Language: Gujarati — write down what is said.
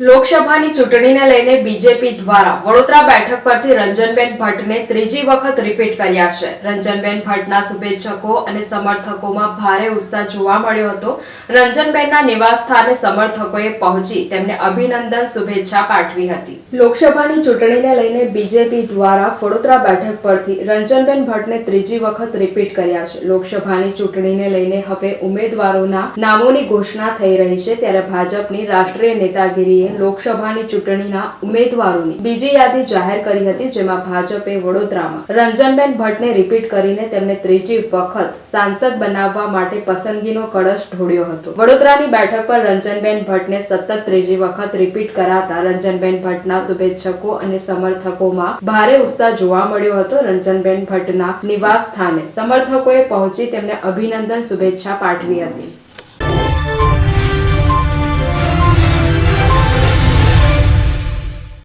લોકસભાની ચૂંટણીને લઈને બીજેપી દ્વારા વડોદરા બેઠક પરથી રંજનબેન ભટ્ટને ત્રીજી વખત રિપીટ કર્યા છે. રંજનબેન ભટ્ટના શુભેચ્છકો અને સમર્થકોમાં ભારે ઉત્સાહ જોવા મળ્યો હતો. રંજનબેનના નિવાસ સ્થાને સમર્થકોએ પહોંચી તેમને અભિનંદન શુભેચ્છા પાઠવી હતી. લોકસભાની ચૂંટણીને લઈને બીજેપી દ્વારા વડોદરા બેઠક પરથી રંજનબેન ભટ્ટને ત્રીજી વખત રિપીટ કર્યા છે. લોકસભાની ચૂંટણીને લઈને હવે ઉમેદવારોના નામોની ઘોષણા થઈ રહી છે. ત્યારે ભાજપની રાષ્ટ્રીય નેતાગીરીએ લોકસભાની ચૂંટણીના ઉમેદવારોની બીજી યાદી જાહેર કરી હતી, જેમાં ભાજપે વડોદરામાં રંજનબેન ભટ્ટને રિપીટ કરીને તેમને ત્રીજી વખત સાંસદ બનાવવા માટે પસંદગીનો કળશ ઢોળ્યો હતો. વડોદરાની બેઠક પર રંજનબેન ભટ્ટને સતત ત્રીજી વખત રિપીટ કરાતા રંજનબેન ભટ્ટના શુભેચ્છકો અને સમર્થકોમાં ભારે ઉત્સાહ જોવા મળ્યો હતો. રંજનબેન ભટ્ટના નિવાસ સ્થાને સમર્થકોએ પહોંચી તેમને અભિનંદન શુભેચ્છા પાઠવી હતી.